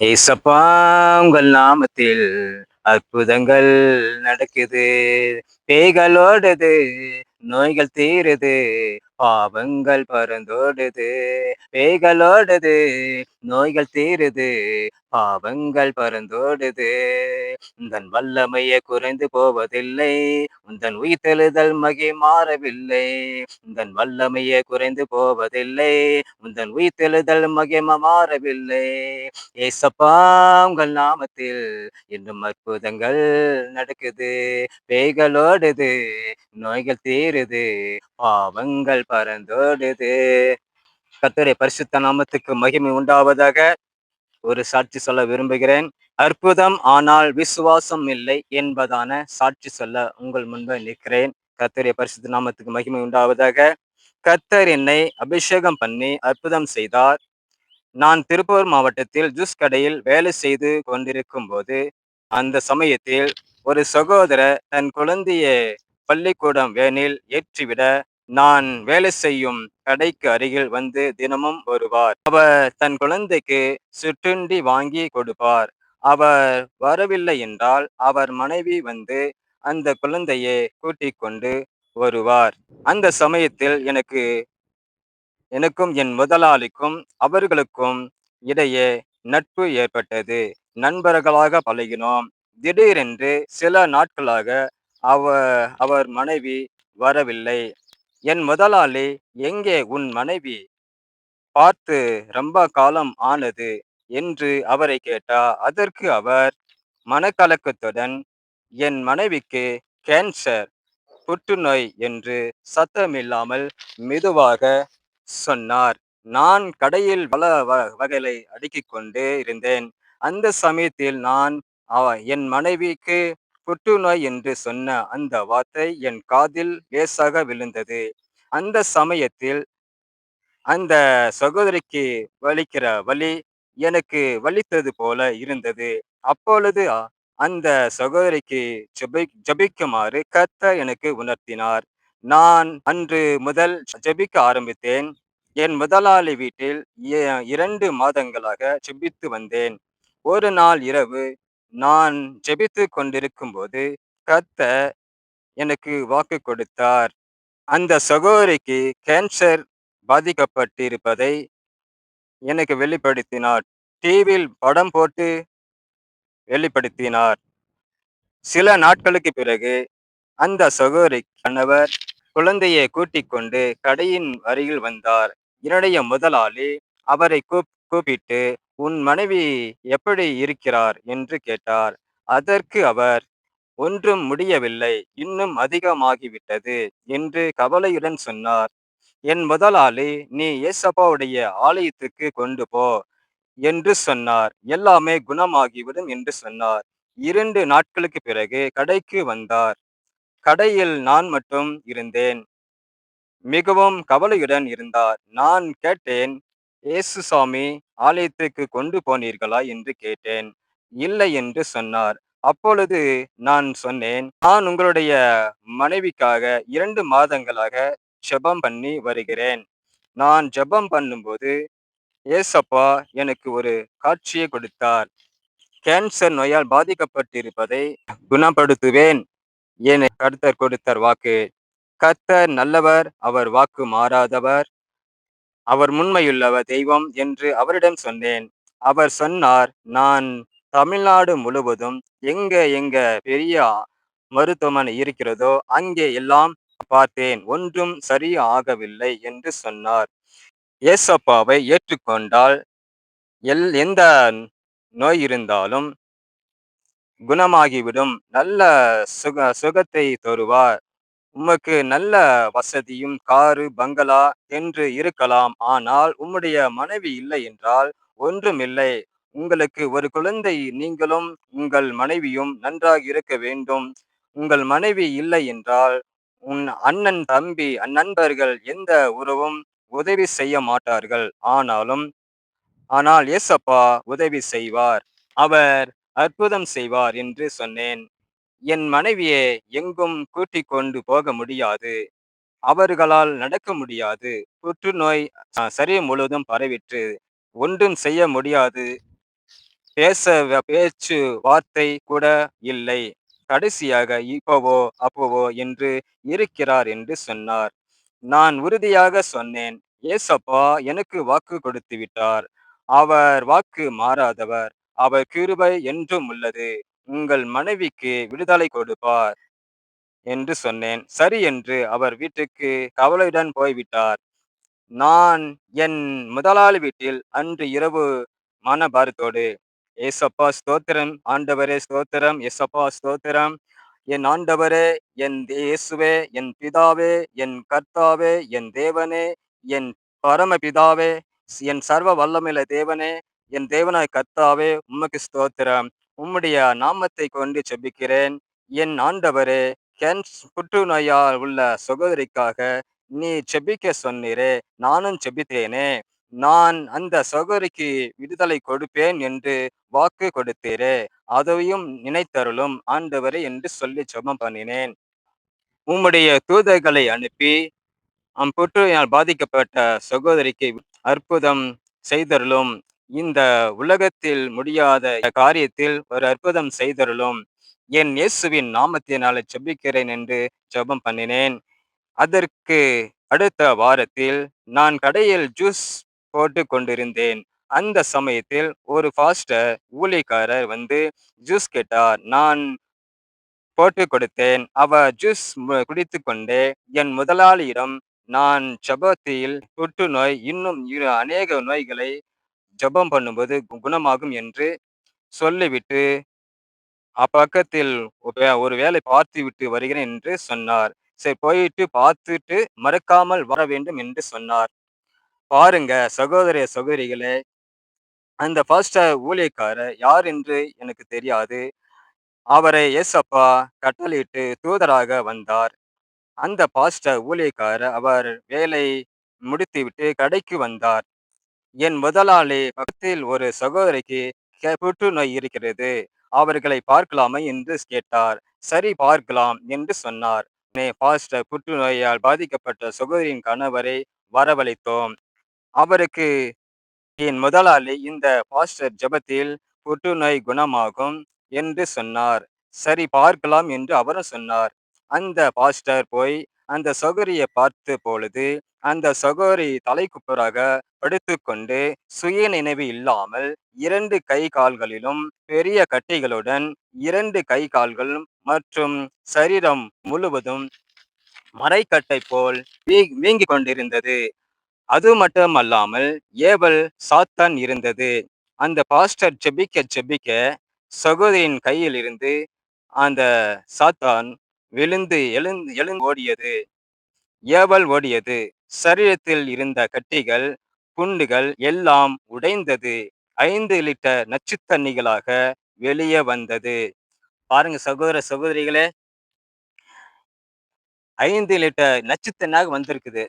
ஏசப்பா உங்கள் நாமத்தில் அற்புதங்கள் நடக்குது பேய்களோடுது நோய்கள் தீருது. பாவங்கள் பறந்தோடுது பேய்களோடுது நோய்கள் தீருது பாவங்கள் பறந்தோடுது. உந்தன் வல்லமையே குறைந்து போவதில்லை உந்தன் உயிர்த்தெழுதல் மகி மாறவில்லை. உந்தன் வல்லமையே குறைந்து போவதில்லை உந்தன் உயிர்த்தெழுதல் மகிம மாறவில்லை. ஏசப்பா உங்கள் நாமத்தில் இன்னும் அற்புதங்கள் நடக்குது பேய்களோடுது நோய்கள் தீருது பாவங்கள் பறந்தோடுது கத்தரை பரிசுத்த நாமத்துக்கு மகிமை உண்டாவதாக ஒரு சாட்சி சொல்ல விரும்புகிறேன். அற்புதம் ஆனால் விசுவாசம் இல்லை என்பதான சாட்சி சொல்ல உங்கள் முன்பு நிற்கிறேன். கத்தரை பரிசுத்த நாமத்துக்கு மகிமை உண்டாவதாக. கத்தர் என்னை அபிஷேகம் பண்ணி அற்புதம் செய்தார். நான் திருப்பூர் மாவட்டத்தில் ஜூஸ் கடையில் வேலை செய்து கொண்டிருக்கும் போது அந்த சமயத்தில் ஒரு சகோதரர் தன் குழந்தையை பள்ளிக்கூடம் வேனில் ஏற்றிவிட நான் வேலை செய்யும் கடைக்கு அருகில் வந்து தினமும் வருவார். அவர் தன் குழந்தைக்கு சுற்றுண்டி வாங்கி கொடுப்பார். அவர் வரவில்லை என்றால் அவர் மனைவி வந்து அந்த குழந்தையை கூட்டிக் கொண்டு வருவார். அந்த சமயத்தில் எனக்கு எனக்கும் என் முதலாளிக்கும் அவர்களுக்கும் இடையே நட்பு ஏற்பட்டது. நண்பர்களாக பழகினோம். திடீரென்று சில நாட்களாக அவ அவர் மனைவி வரவில்லை. என் முதலாளி எங்கே உன் மனைவி? பார்த்து ரொம்ப காலம் ஆனது என்று அவரை கேட்டா அதற்கு அவர் மனக்கலக்கத்துடன் என் மனைவிக்கு கேன்சர் புற்றுநோய் என்று சத்தமில்லாமல் மெதுவாக சொன்னார். நான் கடையில் பல வகைகளை அடுக்கிக் கொண்டே இருந்தேன். அந்த சமயத்தில் நான் என் மனைவிக்கு புற்றுநோய் என்று சொன்ன அந்த வார்த்தை என் காதில் லேசாக விழுந்தது. அந்த சமயத்தில் அந்த சகோதரிக்கு வலிக்கிற வலி எனக்கு வலித்தது போல இருந்தது. அப்பொழுது அந்த சகோதரிக்கு ஜபி ஜபிக்குமாறு கத்த எனக்கு உணர்த்தினார். நான் அன்று முதல் ஜபிக்க ஆரம்பித்தேன். என் முதலாளி வீட்டில் இரண்டு மாதங்களாக ஜெபித்து வந்தேன். ஒரு நாள் இரவு நான் ஜெபித்து கொண்டிருக்கும் போது கத்த எனக்கு வாக்கு கொடுத்தார். அந்த சகோதரிக்கு கேன்சர் பாதிக்கப்பட்டிருப்பதை எனக்கு வெளிப்படுத்தினார். டிவியில் படம் போட்டு வெளிப்படுத்தினார். சில நாட்களுக்கு பிறகு அந்த சகோதரி கணவர் குழந்தையை கூட்டிக் கொண்டு கடையின் அருகில் வந்தார். என்னுடைய முதலாளி அவரை கூப் கூப்பிட்டு உன் மனைவி எப்படி இருக்கிறார்? என்று கேட்டார். அதற்கு அவர் ஒன்றும் முடியவில்லை இன்னும் அதிகமாகிவிட்டது என்று கவலையுடன் சொன்னார். என் முதலாளி நீ ஏசப்பாவுடைய ஆலயத்துக்கு கொண்டு போ என்று சொன்னார். எல்லாமே குணமாகிவிடும் என்று சொன்னார். இரண்டு நாட்களுக்கு பிறகு கடைக்கு வந்தார். கடையில் நான் மட்டும் இருந்தேன். மிகவும் கவலையுடன் இருந்தார். நான் கேட்டேன் ஏசு சாமி ஆலயத்துக்கு கொண்டு போனீர்களா? என்று கேட்டேன். இல்லை என்று சொன்னார். அப்பொழுது நான் சொன்னேன் நான் உங்களுடைய மனைவிக்காக இரண்டு மாதங்களாக ஜெபம் பண்ணி வருகிறேன். நான் ஜெபம் பண்ணும்போது ஏசப்பா எனக்கு ஒரு காட்சியை கொடுத்தார். கேன்சர் நோயால் பாதிக்கப்பட்டிருப்பதை குணப்படுத்துவேன். என கர்த்தர் கொடுத்தார் வாக்கு. கர்த்தர் நல்லவர் அவர் வாக்கு மாறாதவர். அவர் உண்மையுள்ளவர் தெய்வம் என்று அவரிடம் சொன்னேன். அவர் சொன்னார் நான் தமிழ்நாடு முழுவதும் எங்க எங்க பெரிய மருத்துவமனை இருக்கிறதோ அங்கே எல்லாம் பார்த்தேன். ஒன்றும் சரியாகவில்லை என்று சொன்னார். ஏசப்பாவை ஏற்றுக்கொண்டால் எல் எந்த நோய் இருந்தாலும் குணமாகிவிடும். நல்ல சுக சுகத்தை தருவார். உமக்கு நல்ல வசதியும் காரு பங்களா என்று இருக்கலாம். ஆனால் உம்முடைய மனைவி இல்லை என்றால் ஒன்றுமில்லை. உங்களுக்கு ஒரு குழந்தை நீங்களும் உங்கள் மனைவியும் நன்றாக இருக்க வேண்டும். உங்கள் மனைவி இல்லை என்றால் உன் அண்ணன் தம்பி நண்பர்கள் எந்த உறவும் உதவி செய்ய மாட்டார்கள். ஆனாலும் ஆனால் ஏசப்பா உதவி செய்வார். அவர் அற்புதம் செய்வார் என்று சொன்னேன். என் மனைவியை எங்கும் கூட்டிக் கொண்டு போக முடியாது. அவர்களால் நடக்க முடியாது. புற்றுநோய் சரீரம் முழுவதும் பரவிற்று. ஒன்றும் செய்ய முடியாது. பேச பேச்சு வார்த்தை கூட இல்லை. கடைசியாக இப்போவோ அப்போவோ என்று இருக்கிறார் என்று சொன்னார். நான் உறுதியாக சொன்னேன். ஏசப்பா எனக்கு வாக்கு கொடுத்து விட்டார். அவர் வாக்கு மாறாதவர். அவர் கிருபை என்றும் உள்ளது. உங்கள் மனைவிக்கு விடுதலை கொடுப்பார் என்று சொன்னேன். சரி என்று அவர் வீட்டுக்கு கவலையுடன் போய்விட்டார். நான் என் முதலாளி வீட்டில் அன்று இரவு மனபாரத்தோடு ஏசப்பா ஸ்தோத்திரம். ஆண்டவரே ஸ்தோத்திரம். எசப்பா ஸ்தோத்திரம். என் ஆண்டவரே என் இயேசுவே என் பிதாவே என் கர்த்தாவே என் தேவனே என் பரம பிதாவே என் சர்வ வல்லமில தேவனே என் தேவனாய் கர்த்தாவே உமக்கு ஸ்தோத்திரம். உம்முடைய நாமத்தை கொண்டு செபிக்கிறேன் என் ஆண்டவரே கென் புற்றுநோயால் உள்ள சகோதரிக்காக நீ செபிக்க சொன்னீரே நானும் செபித்தேனே நான் அந்த சகோதரிக்கு விடுதலை கொடுப்பேன் என்று வாக்கு கொடுத்தீரே அதையும் நினைத்தருளும் ஆண்டவரே என்று சொல்லி ஜெபம் பண்ணினேன். உம்முடைய தூதர்களை அனுப்பி அம் புற்றுநோயால் பாதிக்கப்பட்ட சகோதரிக்கு அற்புதம் செய்தருளும். இந்த உலகத்தில் முடியாத காரியத்தில் ஒரு அற்புதம் செய்தருளும். என் இயேசுவின் நாமத்தினால ஜெபிக்கிறேன் என்று ஜெபம் பண்ணினேன். அதற்கு அடுத்த வாரத்தில் நான் கடையில் ஜூஸ் போட்டு கொண்டிருந்தேன் அந்த சமயத்தில் ஒரு ஃபாஸ்டர் ஊழிக்காரர் வந்து ஜூஸ் கேட்டார் நான் போட்டு கொடுத்தேன். அவர் ஜூஸ் குடித்து கொண்டே என் முதலாளியிடம் நான் ஜபத்தில் புற்றுநோய் இன்னும் இரு அநேக நோய்களை ஜெபம் பண்ணும்போது கு- குணமாகும் என்று சொல்லிவிட்டு அப்பக்கத்தில் ஒரு வேலை பார்த்து விட்டு வருகிறேன் என்று சொன்னார். சரி போயிட்டு பார்த்துட்டு மறக்காமல் வர வேண்டும் என்று சொன்னார். பாருங்க சகோதர சகோதரிகளே. அந்த பாஸ்டர் ஊழியக்காரர் யார் என்று எனக்கு தெரியாது. அவரை ஏசப்பா கட்டளையிட்டு தூதராக வந்தார். அந்த பாஸ்டர் ஊழியக்காரர் அவர் வேலை முடித்துவிட்டு கடைக்கு வந்தார். என் முதலாளி பக்கத்தில் ஒரு சகோதரிக்கு கே- புற்றுநோய் இருக்கிறது. அவர்களை பார்க்கலாமா என்று கேட்டார். சரி பார்க்கலாம் என்று சொன்னார். பாஸ்டர் புற்றுநோயால் பாதிக்கப்பட்ட சகோதரியின் கணவரை வரவழைத்தோம். அவருக்கு என் முதலாளி இந்த பாஸ்டர் ஜெபத்தில் புற்றுநோய் குணமாகும் என்று சொன்னார். சரி பார்க்கலாம் என்று அவரும் சொன்னார். அந்த பாஸ்டர் போய் அந்த சகோரியை பார்த்த பொழுது அந்த சகோரி தலைக்குப்புறாக படுத்துக்கொண்டு சுய நினைவு இல்லாமல் இரண்டு கை கால்களிலும் பெரிய கட்டிகளுடன் இரண்டு கை கால்களும் மற்றும் சரீரம் முழுவதும் மறைக்கட்டை போல் வீ- வீங்கிக் கொண்டிருந்தது. அது மட்டுமல்லாமல் ஏவல் சாத்தான் இருந்தது. அந்த பாஸ்டர் ஜெபிக்க ஜெபிக்க சகோதரியின் கையில் இருந்து அந்த சாத்தான் விழுந்து எழுந்து எழுந்து ஓடியது. ஏவல் ஓடியது. சரீரத்தில் இருந்த கட்டிகள் புண்டுகள் எல்லாம் உடைந்தது. ஐந்து லிட்டர் நச்சு தண்ணிகளாக வெளியே வந்தது. பாருங்க சகோதர சகோதரிகளே. ஐந்து லிட்டர் நச்சுத்தண்ணாக வந்திருக்குது.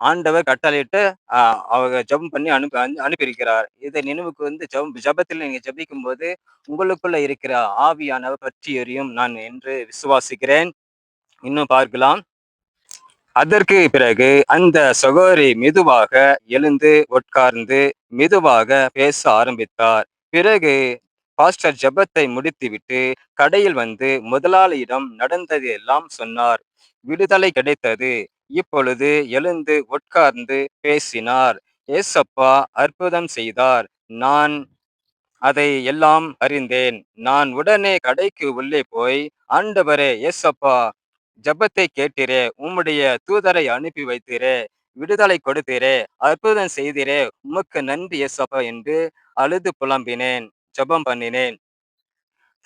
ஆண்டவர் கட்டளையிட்டு ஆஹ் அவங்க ஜெபம் பண்ணி அனுப்பி அனுப்பியிருக்கிறார். இதை நினைவுக்கு வந்து ஜெபம் ஜெபத்தில் நீங்க ஜபிக்கும் போது உங்களுக்குள்ள இருக்கிற ஆவியானவர் பற்றி எறியும் நான் என்று விசுவாசிக்கிறேன். இன்னும் பார்க்கலாம். அதற்கு பிறகு அந்த சகோதரி மெதுவாக எழுந்து உட்கார்ந்து மெதுவாக பேச ஆரம்பித்தார். பிறகு பாஸ்டர் ஜெபத்தை முடித்துவிட்டு கடையில் வந்து முதலாளியிடம் நடந்தது எல்லாம் சொன்னார். விடுதலை கிடைத்தது. இப்பொழுது எழுந்து உட்கார்ந்து பேசினார். ஏசப்பா அற்புதம் செய்தார். நான் அதை எல்லாம் அறிந்தேன். நான் உடனே கடைக்கு உள்ளே போய் ஆண்டவரே ஏசப்பா ஜெபத்தை கேட்டிரே உம்முடைய தூதரை அனுப்பி வைத்திரே விடுதலை கொடுத்திரே அற்புதம் செய்திரே உமக்கு நன்றி ஏசப்பா என்று அழுது புலம்பினேன் ஜெபம் பண்ணினேன்.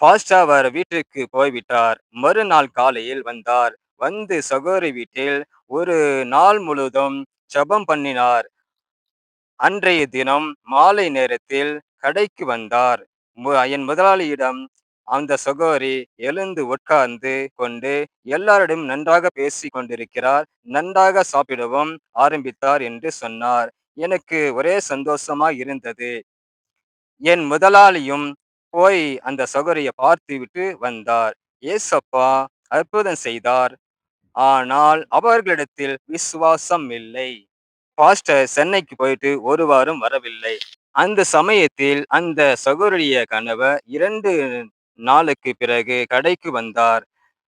ஃபாஸ்டா அவர் வீட்டுக்கு போய்விட்டார். மறுநாள் காலையில் வந்தார். வந்து சகோதரி வீட்டில் ஒரு நாள் முழுதும் ஜபம் பண்ணினார். அன்றைய தினம் மாலை நேரத்தில் கடைக்கு வந்தார். மு- என் முதலாளியிடம் அந்த சகோதரி எழுந்து உட்கார்ந்து கொண்டு எல்லாரிடம் நன்றாக பேசி கொண்டிருக்கிறார். நன்றாக சாப்பிடவும் ஆரம்பித்தார் என்று சொன்னார். எனக்கு ஒரே சந்தோஷமா இருந்தது. என் முதலாளியும் போய் அந்த சகோரியை பார்த்து விட்டு வந்தார். ஏசப்பா அற்புதம் செய்தார். ஆனால் அவர்களிடத்தில் விசுவாசம் இல்லை பாஸ்டர் சென்னைக்கு போயிட்டு ஒரு வாரம் வரவில்லை. அந்த சமயத்தில் அந்த சகோதரிய கணவர் இரண்டு நாளுக்கு பிறகு கடைக்கு வந்தார்.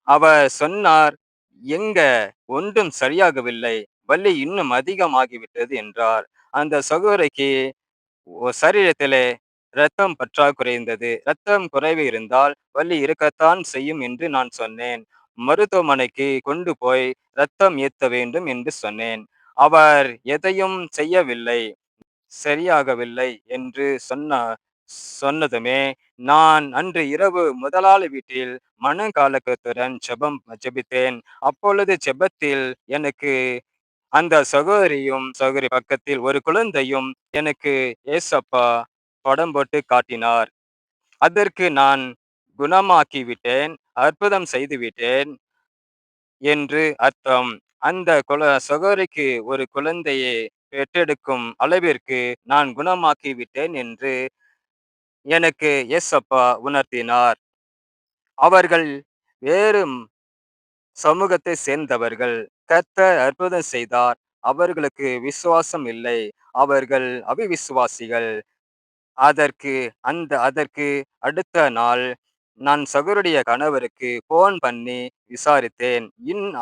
அவர் சொன்னார், "எங்க ஒன்றும் சரியாகவில்லை. வலி இன்னும் அதிகமாகிவிட்டது" என்றார். அந்த சகோதரிக்கு சரீரத்திலே இரத்தம் பற்றா குறைந்தது இரத்தம் குறைவு இருந்தால் வலி இருக்கத்தான் செய்யும் என்று நான் சொன்னேன். மருத்துவமனைக்கு கொண்டு போய் ரத்தம் ஏத்த வேண்டும் என்று சொன்னேன். அவர் எதையும் செய்யவில்லை. சரியாகவில்லை என்று சொன்ன சொன்னதுமே, நான் அன்று இரவு முதலாளி வீட்டில் மனங்கலக்கத்துடன் ஜெபம் ஜெபித்தேன். அப்பொழுது ஜெபத்தில் எனக்கு அந்த சகோதரியும் சகோதரி பக்கத்தில் ஒரு குழந்தையும் எனக்கு ஏசப்பா படம் போட்டு காட்டினார். அதற்கு நான் குணமாக்கிவிட்டேன் அற்புதம் செய்து விட்டேன் என்று அர்த்தம். அந்த குழ சகோதரிக்கு ஒரு குழந்தையை பெற்றெடுக்கும் அளவிற்கு நான் குணமாக்கிவிட்டேன் என்று எனக்கு எஸ் அப்பா உணர்த்தினார். அவர்கள் வேறு சமூகத்தை சேர்ந்தவர்கள். கர்த்தர் அற்புதம் செய்தார். அவர்களுக்கு விசுவாசம் இல்லை. அவர்கள் அவிவிசுவாசிகள் அதற்கு அந்த அதற்கு அடுத்த நாள் நான் சகோதரியுடைய கணவருக்கு ஃபோன் பண்ணி விசாரித்தேன். இன்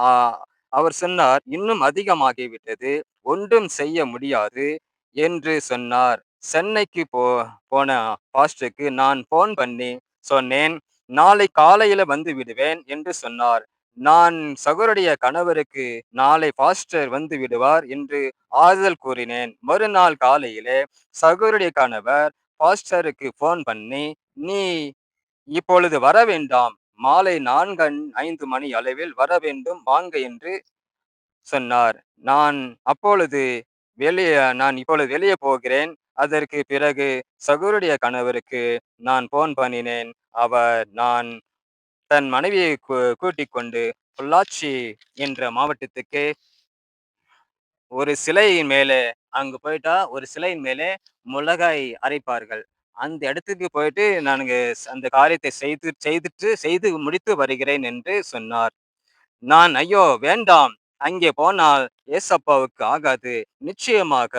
அவர் சொன்னார், "இன்னும் அதிகமாகிவிட்டது. ஒன்றும் செய்ய முடியாது" என்று சொன்னார். சென்னைக்கு போ போன பாஸ்டருக்கு நான் ஃபோன் பண்ணி சொன்னேன், "நாளை காலையில வந்து விடுவேன்" என்று சொன்னார். நான் சகோருடைய கணவருக்கு நாளை பாஸ்டர் வந்து விடுவார் என்று ஆறுதல் கூறினேன். மறுநாள் காலையிலே சகோருடைய கணவர் பாஸ்டருக்கு ஃபோன் பண்ணி, "நீ இப்பொழுது வர வேண்டாம். மாலை 4 5 மணி அளவில் வர வேண்டும். வாங்க" என்று சொன்னார். நான் அப்பொழுது வெளியே நான் இப்பொழுது வெளியே போகிறேன். அதற்கு பிறகு சகுருடைய கணவருக்கு நான் போன் பண்ணினேன். அவர் நான் தன் மனைவியை கூ கூட்டிக் கொண்டு பொள்ளாச்சி என்ற மாவட்டத்துக்கு ஒரு சிலையின் மேலே அங்கு போயிட்டா ஒரு சிலையின் மேலே மிளகாய் அரைப்பார்கள். அந்த இடத்துக்கு போயிட்டு நானுங்க அந்த காரியத்தை செய்து செய்துட்டு செய்து முடித்து வருகிறேன் என்று சொன்னார். நான், "ஐயோ! வேண்டாம். அங்கே போனால் ஏசப்பாவுக்கு ஆகாது. நிச்சயமாக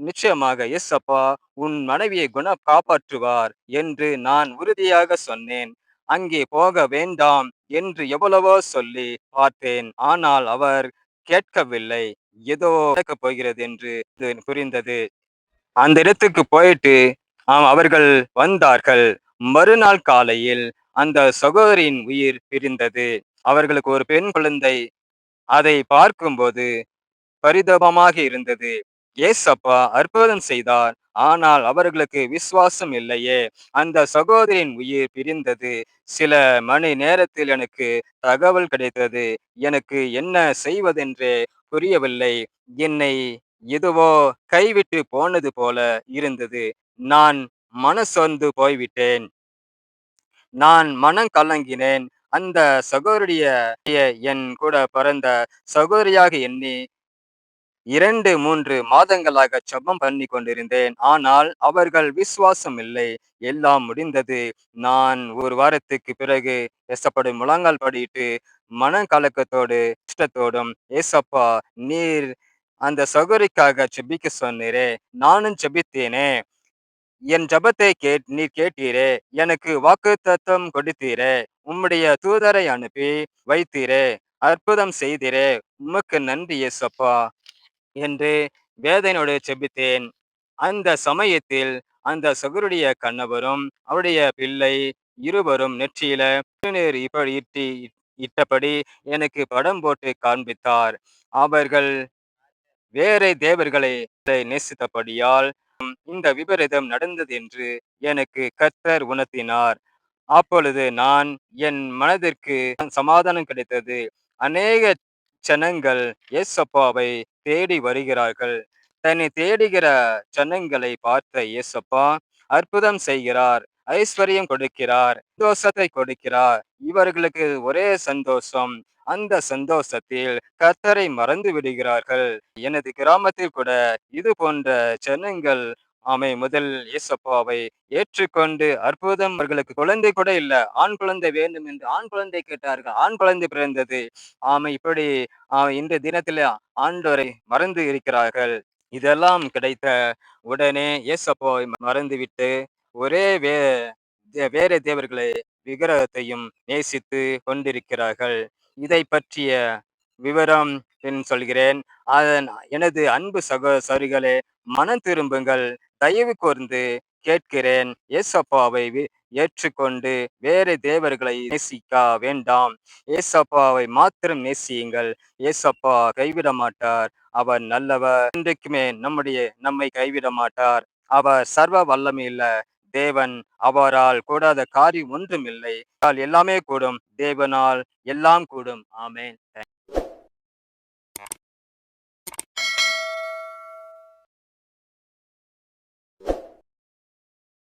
நிச்சயமாக ஏசப்பா உன் மனைவியை குண காப்பாற்றுவார்" என்று நான் உறுதியாக சொன்னேன். அங்கே போக வேண்டாம் என்று எவ்வளவோ சொல்லி பார்த்தேன். ஆனால் அவர் கேட்கவில்லை. ஏதோ போகிறது என்று புரிந்தது. அந்த இடத்துக்கு போயிட்டு ஆம் அவர்கள் வந்தார்கள். மறுநாள் காலையில் அந்த சகோதரியின் உயிர் பிரிந்தது. அவர்களுக்கு ஒரு பெண் குழந்தை. அதை பார்க்கும்போது பரிதாபமாக இருந்தது. ஏசப்பா அற்புதம் செய்தார். ஆனால் அவர்களுக்கு விசுவாசம் இல்லையே. அந்த சகோதரியின் உயிர் பிரிந்தது. சில மணி நேரத்தில் எனக்கு தகவல் கிடைத்தது. எனக்கு என்ன செய்வதென்றே புரியவில்லை. என்னை எதுவோ கைவிட்டு போனது போல இருந்தது. நான் மனசொந்து போய்விட்டேன். நான் மனம் கலங்கினேன். அந்த சகோதரிய என் கூட பிறந்த சகோதரியாக எண்ணி 2, 3 மாதங்களாக சபம் பண்ணி கொண்டிருந்தேன். ஆனால் அவர்கள் விசுவாசம் இல்லை. எல்லாம் முடிந்தது. நான் ஒரு வாரத்துக்கு பிறகு எசப்படும் முழங்கால் படிட்டு மன கலக்கத்தோடு இஷ்டத்தோடும் "ஏசப்பா நீர் அந்த சகோதரிக்காக ஜெபிக்க சொன்னீரே, நானும் ஜெபித்தேனே. என் ஜெபத்தை கேட் நீர் கேட்டீரே. எனக்கு வாக்குத்தத்தம் கொடுத்தீரே. உம்முடைய தூதரை அனுப்பி வைத்தீரே. அற்புதம் செய்தீரே. உமக்கு நன்றி ஏசப்பா" என்று வேதனோடு செபித்தேன் அந்த சமயத்தில் அந்த சகோதரியுடைய கணவரும், அவருடைய பிள்ளை இருவரும் நெற்றியில திருநீர் இப்படி இட்டி இட்டபடி எனக்கு படம் போட்டு காண்பித்தார். அவர்கள் வேறே தேவர்களை நேசித்தபடியால் இந்த விபரீதம் நடந்தது என்று எனக்கு கர்த்தர் உணர்த்தினார். அப்பொழுது நான் என் மனதிற்கு சமாதானம் கிடைத்தது. அநேக ஜனங்கள் ஏசப்பாவை தேடி வருகிறார்கள். தன்னை தேடுகிற ஜனங்களை பார்த்த ஏசப்பா அற்புதம் செய்கிறார். ஐஸ்வரியம் கொடுக்கிறார். சந்தோஷத்தை கொடுக்கிறார். இவர்களுக்கு ஒரே சந்தோஷம். அந்த சந்தோஷத்தில் கர்த்தரை மறந்து விடுகிறார்கள். எனது கிராமத்தில் கூட இது போன்ற ஜனங்கள் ஆமை முதல் இயேசப்பாவை ஏற்றுக்கொண்டு அற்புதம் அவர்களுக்கு குழந்தை கூட இல்ல. ஆண் குழந்தை வேண்டும் என்று ஆண் குழந்தை கேட்டார்கள். ஆண் குழந்தை பிறந்தது. ஆமை இப்படி அ இன்றைய தினத்தில ஆண்டோரை மறந்து இருக்கிறார்கள். இதெல்லாம் கிடைத்த உடனே இயேசப்பாவை மறந்துவிட்டு ஒரே வே வேற தேவர்களை விக்கிரகத்தையும் நேசித்து கொண்டிருக்கிறார்கள். இதை பற்றிய விவரம் பின் சொல்கிறேன். அதன் எனது அன்பு சகோதரிகளே மனம் திரும்புங்கள். தயவு கூர்ந்து கேட்கிறேன். ஏசப்பாவை வி- ஏற்றுக்கொண்டு வேறு தேவர்களை நேசிக்க வேண்டாம். ஏசப்பாவை மாத்திரம் நேசியுங்கள். ஏசப்பா கைவிட மாட்டார். அவர் நல்லவர். இன்றைக்குமே நம்முடைய நம்மை கைவிட மாட்டார். அவர் சர்வ வல்லமையுள்ள தேவன் அவரால் கூடாத காரியம் ஒன்றுமில்லை. இல்லை எல்லாமே கூடும். தேவனால் எல்லாம் கூடும். ஆமேன்.